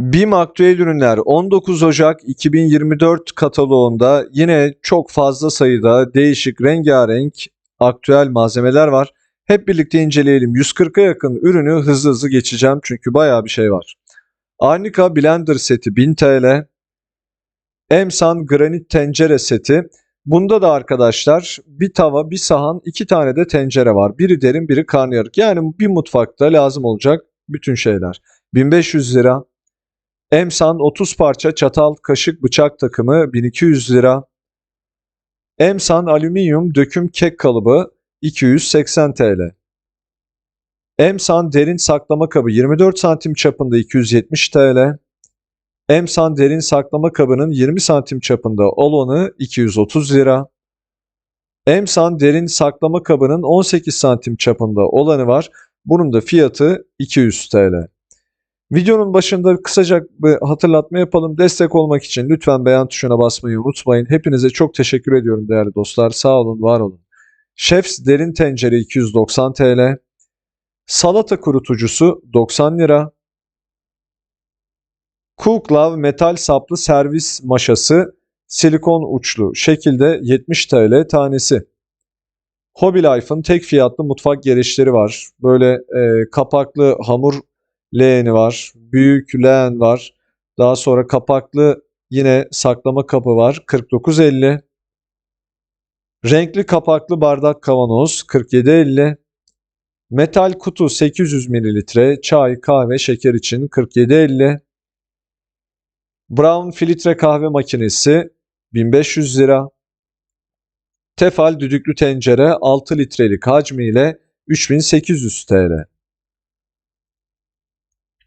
BİM Aktüel Ürünler 19 Ocak 2024 kataloğunda yine çok fazla sayıda değişik rengarenk aktüel malzemeler var. Hep birlikte inceleyelim. 140'a yakın ürünü hızlı hızlı geçeceğim çünkü bayağı bir şey var. Arnica Blender seti 1000 TL. Emsan granit tencere seti. Bunda da arkadaşlar bir tava, bir sahan, iki tane de tencere var. Biri derin, biri karnıyarık. Yani bir mutfakta lazım olacak bütün şeyler. 1500 lira. Emsan 30 parça çatal, kaşık, bıçak takımı 1200 lira. Emsan alüminyum döküm kek kalıbı 280 TL. Emsan derin saklama kabı 24 santim çapında 270 TL. Emsan derin saklama kabının 20 santim çapında olanı 230 lira. Emsan derin saklama kabının 18 santim çapında olanı var. Bunun da fiyatı 200 TL. Videonun başında kısaca bir hatırlatma yapalım. Destek olmak için lütfen beğen tuşuna basmayı unutmayın. Hepinize çok teşekkür ediyorum değerli dostlar. Sağ olun, var olun. Chef's derin tencere 290 TL. Salata kurutucusu 90 lira. Love metal saplı servis maşası silikon uçlu şekilde 70 TL tanesi. Hobby Life'ın tek fiyatlı mutfak gereçleri var. Böyle e, kapaklı hamur leğeni var. Büyük leğen var. Daha sonra kapaklı yine saklama kabı var. 49.50. Renkli kapaklı bardak kavanoz 47.50. Metal kutu 800 ml çay, kahve, şeker için 47.50. Brown filtre kahve makinesi 1500 lira. Tefal düdüklü tencere 6 litrelik hacmiyle 3800 TL.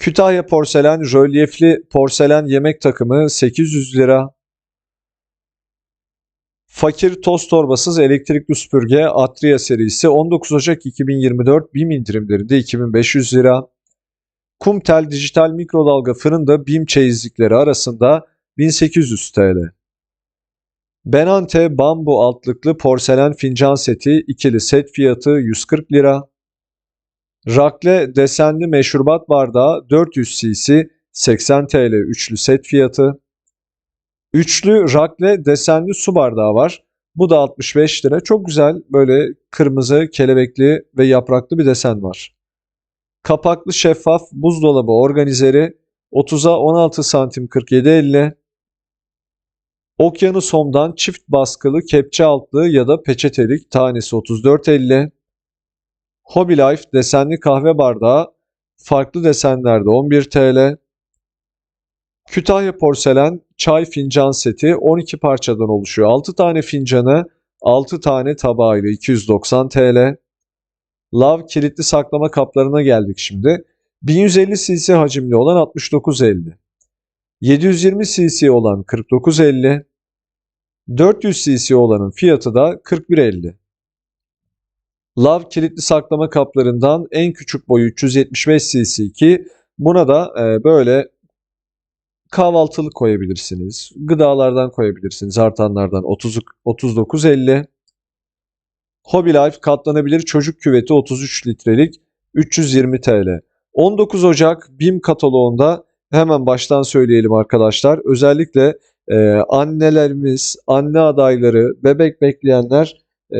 Kütahya porselen rölyefli porselen yemek takımı 800 lira. Fakir toz torbasız elektrikli süpürge Atria serisi 19 Ocak 2024 BİM indirimlerinde 2500 lira. Kumtel dijital mikrodalga fırında BİM çeyizlikleri arasında 1800 TL. Benante bambu altlıklı porselen fincan seti ikili set fiyatı 140 lira. Rakle desenli meşrubat bardağı 400 cc 80 TL üçlü set fiyatı. Üçlü rakle desenli su bardağı var. Bu da 65 lira. Çok güzel böyle kırmızı, kelebekli ve yapraklı bir desen var. Kapaklı şeffaf buzdolabı organizeri 30'a 16 santim 47.50. Okyanus Home'dan çift baskılı kepçe altlığı ya da peçetelik tanesi 34.50. Hobby Life desenli kahve bardağı farklı desenlerde 11 TL. Kütahya porselen çay fincan seti 12 parçadan oluşuyor. 6 tane fincanı 6 tane tabağıyla 290 TL. Love kilitli saklama kaplarına geldik şimdi. 1150 cc hacimli olan 69.50. 720 cc olan 49.50. 400 cc olanın fiyatı da 41.50. Love kilitli saklama kaplarından en küçük boyu 375 cc ki buna da e, böyle kahvaltılık koyabilirsiniz. Gıdalardan koyabilirsiniz. Artanlardan 30 39.50. Hobby Life katlanabilir çocuk küveti 33 litrelik 320 TL. 19 Ocak BİM kataloğunda hemen baştan söyleyelim arkadaşlar. Özellikle e, annelerimiz, anne adayları, bebek bekleyenler e,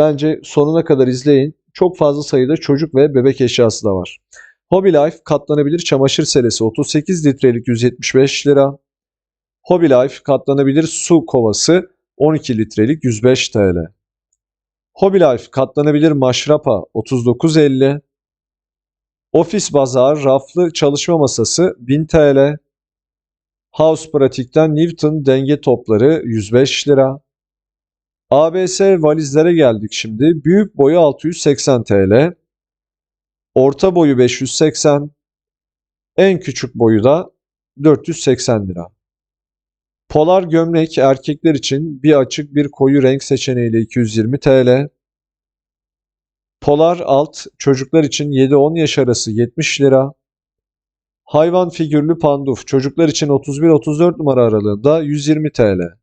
bence sonuna kadar izleyin. Çok fazla sayıda çocuk ve bebek eşyası da var. Hobby Life katlanabilir çamaşır selesi 38 litrelik 175 lira. Hobby Life katlanabilir su kovası 12 litrelik 105 TL. Hobby Life katlanabilir maşrapa 39.50. Ofis Bazar raflı çalışma masası 1000 TL. House Pratik'ten Newton denge topları 105 lira. ABS valizlere geldik şimdi. Büyük boyu 680 TL. Orta boyu 580. En küçük boyu da 480 lira. Polar gömlek erkekler için bir açık bir koyu renk seçeneğiyle 220 TL. Polar alt çocuklar için 7-10 yaş arası 70 lira. Hayvan figürlü panduf çocuklar için 31-34 numara aralığında 120 TL.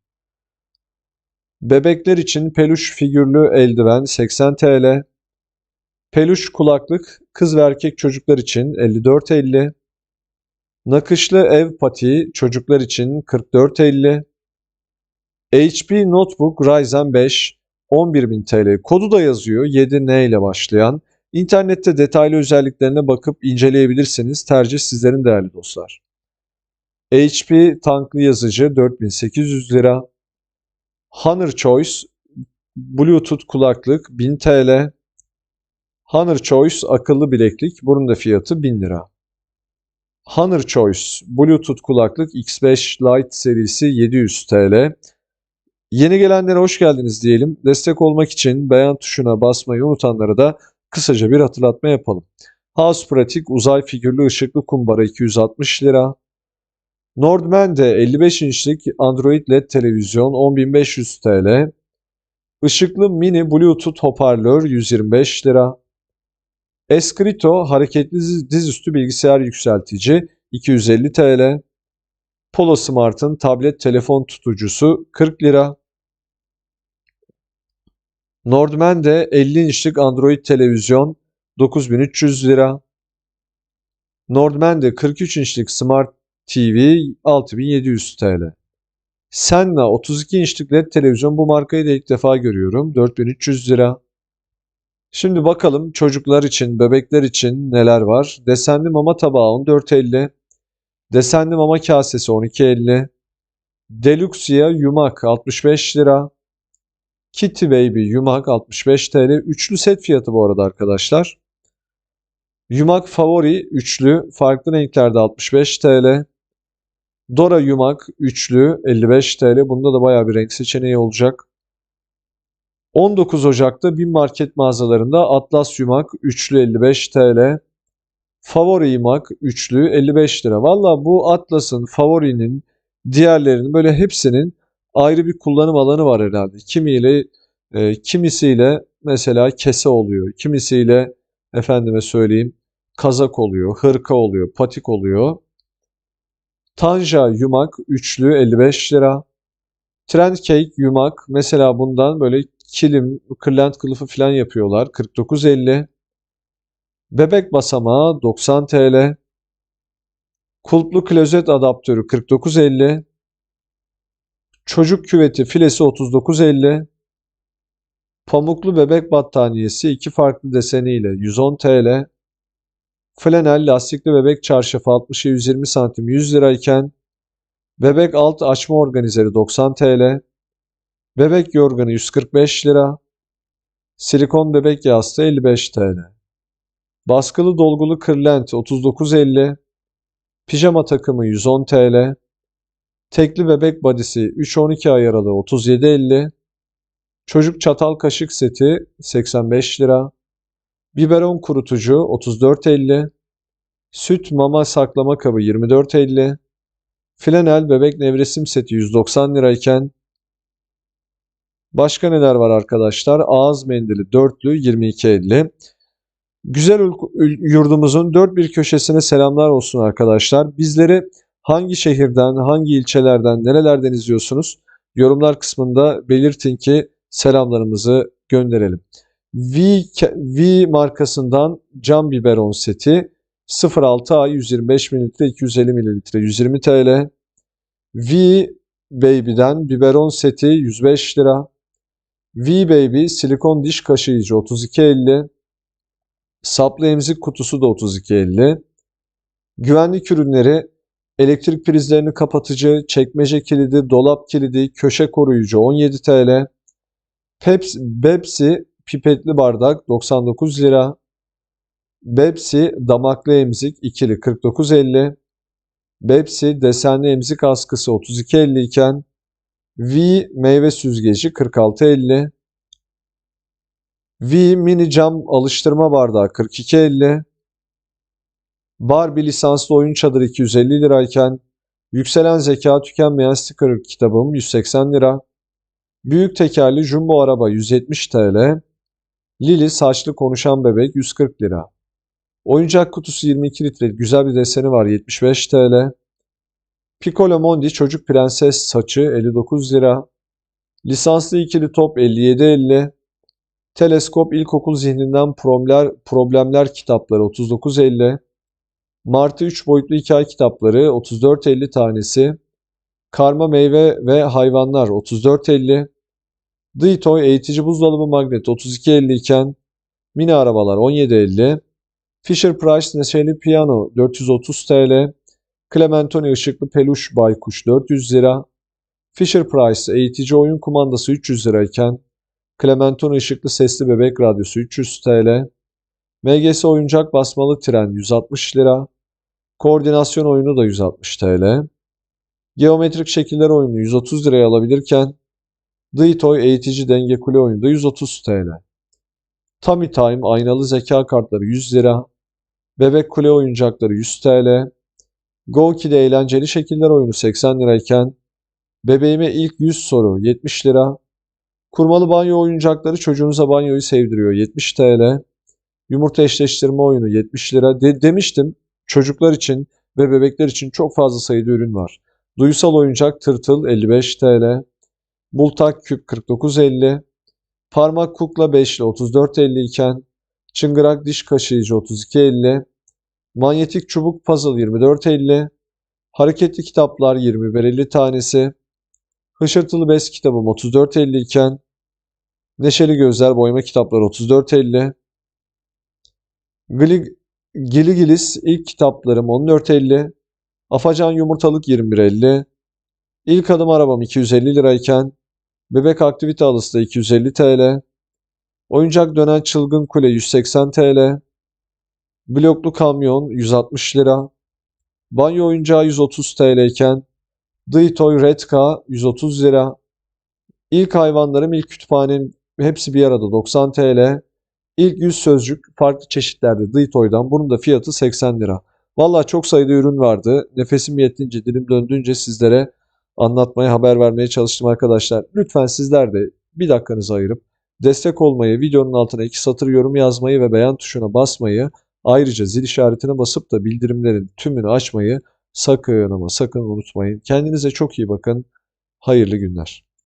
Bebekler için peluş figürlü eldiven 80 TL. Peluş kulaklık kız ve erkek çocuklar için 54.50. Nakışlı ev patiği çocuklar için 44.50. HP Notebook Ryzen 5 11.000 TL. Kodu da yazıyor 7N ile başlayan. İnternette detaylı özelliklerine bakıp inceleyebilirsiniz. Tercih sizlerin değerli dostlar. HP tanklı yazıcı 4800 lira. Honor Choice Bluetooth kulaklık 1000 TL. Honor Choice akıllı bileklik bunun da fiyatı 1000 lira. Honor Choice Bluetooth kulaklık X5 Lite serisi 700 TL. Yeni gelenlere hoş geldiniz diyelim. Destek olmak için beğen tuşuna basmayı unutanlara da kısaca bir hatırlatma yapalım. House Pratik uzay figürlü ışıklı kumbara 260 lira. Nordman'de 55 inçlik Android LED televizyon 10.500 TL. Işıklı mini Bluetooth hoparlör 125 lira. Escrito hareketli dizüstü bilgisayar yükseltici 250 TL. Polo Smart'ın tablet telefon tutucusu 40 lira. Nordman'de 50 inçlik Android televizyon 9300 lira. Nordman'de 43 inçlik Smart TV 6700 TL. Senna 32 inçlik LED televizyon bu markayı da ilk defa görüyorum. 4300 lira. Şimdi bakalım çocuklar için, bebekler için neler var. Desenli mama tabağı 14.50. Desenli mama kasesi 12.50. Deluxia yumak 65 lira. Kitty Baby yumak 65 TL. Üçlü set fiyatı bu arada arkadaşlar. Yumak favori üçlü farklı renklerde 65 TL. Dora yumak üçlü 55 TL. Bunda da baya bir renk seçeneği olacak. 19 Ocak'ta bin market mağazalarında Atlas yumak üçlü 55 TL. Favori yumak üçlü 55 lira. Valla bu Atlas'ın, Favori'nin, diğerlerinin böyle hepsinin ayrı bir kullanım alanı var herhalde. Kimiyle, e, kimisiyle mesela kese oluyor. Kimisiyle efendime söyleyeyim kazak oluyor, hırka oluyor, patik oluyor. Tanja yumak üçlü 55 lira. Trend cake yumak mesela bundan böyle kilim, kırlent kılıfı falan yapıyorlar. 49.50. Bebek basamağı 90 TL. Kulplu klozet adaptörü 49.50. Çocuk küveti filesi 39.50. Pamuklu bebek battaniyesi iki farklı deseniyle 110 TL. Flanel lastikli bebek çarşafı 60'a 120 santim 100 lirayken bebek alt açma organizeri 90 TL. Bebek yorganı 145 lira. Silikon bebek yastığı 55 TL. Baskılı dolgulu kırlent 39.50. Pijama takımı 110 TL. Tekli bebek badisi 3-12 ay aralığı 37.50. Çocuk çatal kaşık seti 85 lira. Biberon kurutucu 34.50. Süt mama saklama kabı 24.50. Flanel bebek nevresim seti 190 lirayken Başka neler var arkadaşlar? Ağız mendili dörtlü 22.50. Güzel yurdumuzun dört bir köşesine selamlar olsun arkadaşlar. Bizleri hangi şehirden, hangi ilçelerden, nerelerden izliyorsunuz? Yorumlar kısmında belirtin ki selamlarımızı gönderelim. V, v markasından cam biberon seti 0.6 ay 125 ml 250 ml 120 TL. V Baby'den biberon seti 105 lira. V-Baby silikon diş kaşıyıcı 32.50. Saplı emzik kutusu da 32.50. Güvenlik ürünleri elektrik prizlerini kapatıcı, çekmece kilidi, dolap kilidi, köşe koruyucu 17 TL. Pepsi, Bepsi pipetli bardak 99 lira. Bepsi damaklı emzik ikili 49.50. Bepsi desenli emzik askısı 32.50 iken V meyve süzgeci 46.50. V mini cam alıştırma bardağı 42.50. Barbie lisanslı oyun çadırı 250 lirayken Yükselen Zeka Tükenmeyen Sticker kitabım 180 lira. Büyük tekerli jumbo araba 170 TL. Lili saçlı konuşan bebek 140 lira. Oyuncak kutusu 22 litre güzel bir deseni var 75 TL. Piccolo Mondi çocuk prenses saçı 59 lira. Lisanslı ikili top 57.50. Teleskop ilkokul zihninden problemler, problemler kitapları 39.50. Martı 3 boyutlu hikaye kitapları 34.50 tanesi. Karma meyve ve hayvanlar 34.50. Ditoy eğitici buzdolabı magnet 32.50 iken mini arabalar 17.50. Fisher Price neşeli piyano 430 TL. Clementoni ışıklı peluş baykuş 400 lira. Fisher Price eğitici oyun kumandası 300 lirayken Clementoni ışıklı sesli bebek radyosu 300 TL. MGS oyuncak basmalı tren 160 lira. Koordinasyon oyunu da 160 TL. Geometrik şekiller oyunu 130 liraya alabilirken Ditoy eğitici denge kule oyunu da 130 TL. Tummy Time aynalı zeka kartları 100 lira. Bebek kule oyuncakları 100 TL. Go Kid'e eğlenceli şekiller oyunu 80 lirayken bebeğime ilk 100 soru 70 lira. Kurmalı banyo oyuncakları çocuğunuza banyoyu sevdiriyor 70 TL. Yumurta eşleştirme oyunu 70 lira. De- demiştim çocuklar için ve bebekler için çok fazla sayıda ürün var. Duysal oyuncak tırtıl 55 TL. Bultak küp 49.50. Parmak kukla beşli 34.50 iken çıngırak diş kaşıyıcı 32.50. Manyetik çubuk puzzle 24.50. Hareketli kitaplar 21.50 tanesi. Hışırtılı bez kitabım 34.50 iken Neşeli Gözler boyama kitapları 34.50. Gili, Giligilis ilk kitaplarım 14.50. Afacan yumurtalık 21.50. İlk adım arabam 250 lirayken bebek aktivite halısı da 250 TL. Oyuncak dönen çılgın kule 180 TL. Bloklu kamyon 160 lira. Banyo oyuncağı 130 TL iken Ditoy Redka 130 lira. İlk hayvanlarım ilk kütüphanem hepsi bir arada 90 TL. İlk 100 sözcük farklı çeşitlerde Ditoy'dan. Bunun da fiyatı 80 lira. Vallahi çok sayıda ürün vardı. Nefesim yettiğince, dilim döndüğünce sizlere anlatmaya, haber vermeye çalıştım arkadaşlar. Lütfen sizler de bir dakikanızı ayırıp destek olmayı, videonun altına iki satır yorum yazmayı ve beğen tuşuna basmayı, ayrıca zil işaretine basıp da bildirimlerin tümünü açmayı sakın ama sakın unutmayın. Kendinize çok iyi bakın. Hayırlı günler.